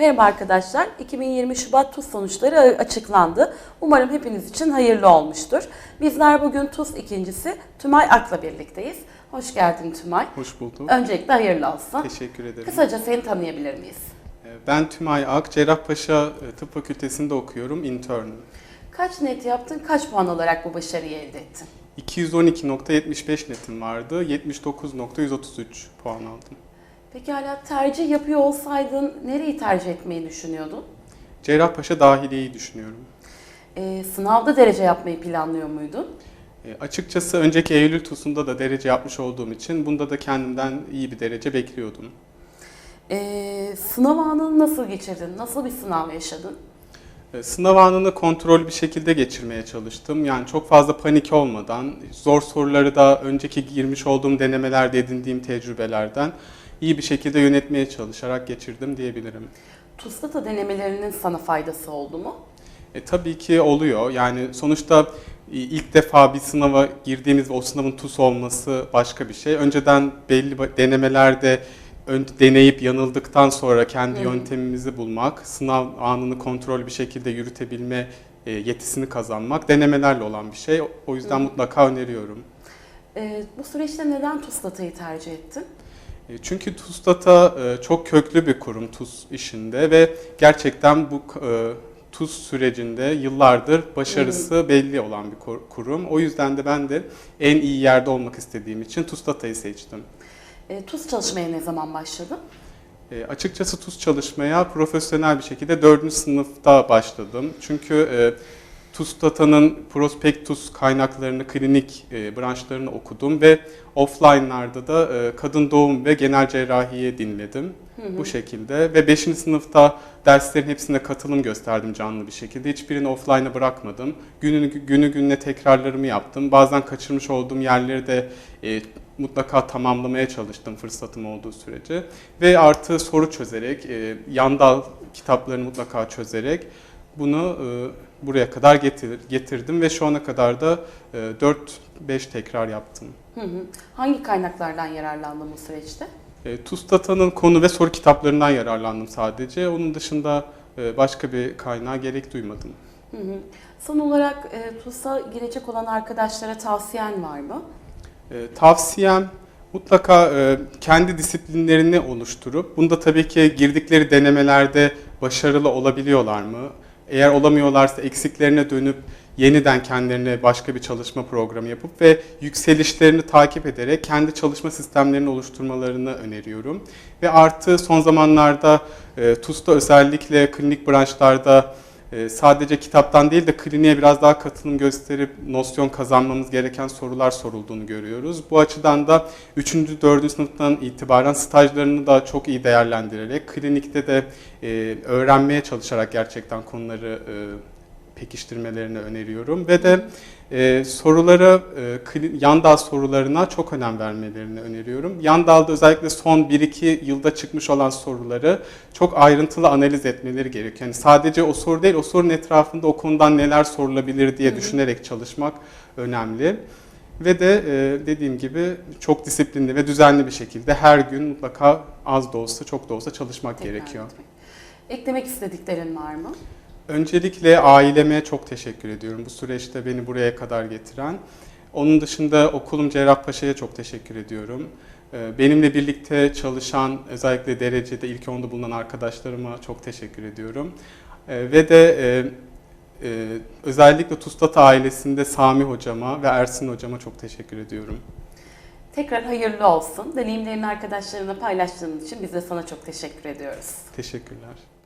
Merhaba arkadaşlar. 2020 Şubat TUS sonuçları açıklandı. Umarım hepiniz için hayırlı olmuştur. Bizler bugün TUS ikincisi Tümay Ak'la birlikteyiz. Hoş geldin Tümay. Hoş bulduk. Öncelikle hayırlı olsun. Teşekkür ederim. Kısaca seni tanıyabilir miyiz? Ee, Ben Tümay Ak, Cerrahpaşa e, Tıp Fakültesi'nde okuyorum, internüm. Kaç net yaptın, kaç puan olarak bu başarıyı elde ettin? 212.75 netim vardı, 79.133 puan aldım. Peki hala tercih yapıyor olsaydın nereyi tercih etmeyi düşünüyordun? Cerrahpaşa dahiliyeyi düşünüyorum. Ee, sınavda derece yapmayı planlıyor muydun? E, Açıkçası önceki Eylül TUS'unda da derece yapmış olduğum için bunda da kendimden iyi bir derece bekliyordum. Ee, sınav anını nasıl geçirdin? Nasıl bir sınav yaşadın? E, Sınav anını kontrol bir şekilde geçirmeye çalıştım. Yani çok fazla panik olmadan, zor soruları da önceki girmiş olduğum denemelerde edindiğim tecrübelerden iyi bir şekilde yönetmeye çalışarak geçirdim diyebilirim. TUS'ta denemelerinin sana faydası oldu mu? E, tabii ki oluyor. Yani sonuçta e, ilk defa bir sınava girdiğimiz ve o sınavın TUS olması başka bir şey. Önceden belli denemelerde deneyip yanıldıktan sonra kendi hı. yöntemimizi bulmak, sınav anını kontrol bir şekilde yürütebilme e, yetisini kazanmak denemelerle olan bir şey. O yüzden hı. mutlaka öneriyorum. Ee, bu süreçte neden TUS'latayı tercih ettin? E, Çünkü TUSDATA e, çok köklü bir kurum TUS işinde ve gerçekten bu e, TUS sürecinde yıllardır başarısı belli olan bir kur- kurum. O yüzden de ben de en iyi yerde olmak istediğim için TUSDATA'yı seçtim. Ee, TUS çalışmaya ne zaman başladın? E, Açıkçası TUS çalışmaya profesyonel bir şekilde 4. sınıfta başladım. Çünkü e, TUSDATA'nın prospektus kaynaklarını, klinik e, branşlarını okudum ve offline'larda da e, kadın doğum ve genel cerrahiyi dinledim. Hı hı. Bu şekilde ve 5. sınıfta derslerin hepsine katılım gösterdim canlı bir şekilde. Hiçbirini offline'a bırakmadım. Günü, günü gününe tekrarlarımı yaptım. Bazen kaçırmış olduğum yerleri de e, mutlaka tamamlamaya çalıştım fırsatım olduğu sürece. Ve artı soru çözerek, e, yandal kitaplarını mutlaka çözerek bunu e, buraya kadar getir, getirdim ve şu ana kadar da e, 4-5 tekrar yaptım. Hı hı. Hangi kaynaklardan yararlandın bu süreçte? E, TUSDATA'nın konu ve soru kitaplarından yararlandım sadece. Onun dışında e, başka bir kaynağa gerek duymadım. Hı hı. Son olarak e, TUS'a girecek olan arkadaşlara tavsiyen var mı? E, tavsiyem mutlaka e, kendi disiplinlerini oluşturup, bunda tabii ki girdikleri denemelerde başarılı olabiliyorlar mı? Eğer olamıyorlarsa eksiklerine dönüp yeniden kendilerine başka bir çalışma programı yapıp ve yükselişlerini takip ederek kendi çalışma sistemlerini oluşturmalarını öneriyorum. Ve artı son zamanlarda e, TUS'ta özellikle klinik branşlarda e, sadece kitaptan değil de kliniğe biraz daha katılım gösterip nosyon kazanmamız gereken sorular sorulduğunu görüyoruz. Bu açıdan da 3. 4. sınıftan itibaren stajlarını da çok iyi değerlendirerek klinikte de e, öğrenmeye çalışarak gerçekten konuları e, pekiştirmelerini öneriyorum ve de e, sorulara, e, yan dal sorularına çok önem vermelerini öneriyorum. Yan dalda özellikle son 1-2 yılda çıkmış olan soruları çok ayrıntılı analiz etmeleri gerekiyor. Yani sadece o soru değil, o sorunun etrafında o konudan neler sorulabilir diye düşünerek çalışmak önemli. Ve de e, dediğim gibi çok disiplinli ve düzenli bir şekilde her gün mutlaka az da olsa çok da olsa çalışmak Tekrar gerekiyor. etmek. Eklemek istediklerin var mı? Öncelikle aileme çok teşekkür ediyorum bu süreçte beni buraya kadar getiren. Onun dışında okulum Cerrahpaşa'ya çok teşekkür ediyorum. Ee, Benimle birlikte çalışan, özellikle derecede ilk onda bulunan arkadaşlarıma çok teşekkür ediyorum. Ee, Ve de e, e, özellikle Tustata ailesinde Sami hocama ve Ersin hocama çok teşekkür ediyorum. Tekrar hayırlı olsun. Deneyimlerini arkadaşlarına paylaştığın için biz de sana çok teşekkür ediyoruz. Teşekkürler.